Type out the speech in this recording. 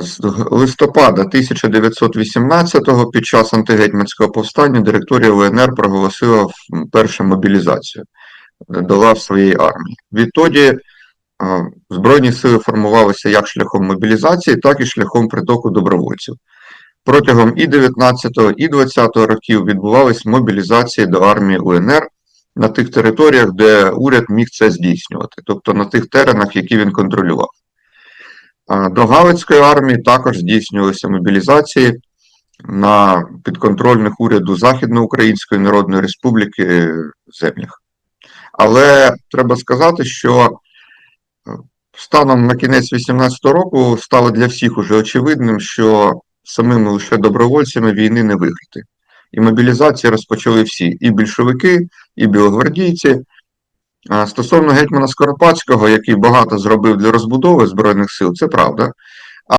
З листопада 1918-го під час антигетьманського повстання директорія УНР проголосила першу мобілізацію е, до лав своєї армії. Відтоді Збройні сили формувалися як шляхом мобілізації, так і шляхом притоку добровольців. Протягом і 19-го, і 20-го років відбувались мобілізації до армії УНР на тих територіях, де уряд міг це здійснювати, тобто на тих теренах, які він контролював. До Галицької армії також здійснювалися мобілізації на підконтрольних уряду Західноукраїнської Народної Республіки землях. Але треба сказати, що е, станом на кінець 2018 року стало для всіх уже очевидним, що самими лише добровольцями війни не виграти. І мобілізації розпочали всі: і більшовики, і білогвардійці. Стосовно гетьмана Скоропадського, який багато зробив для розбудови Збройних сил, це правда.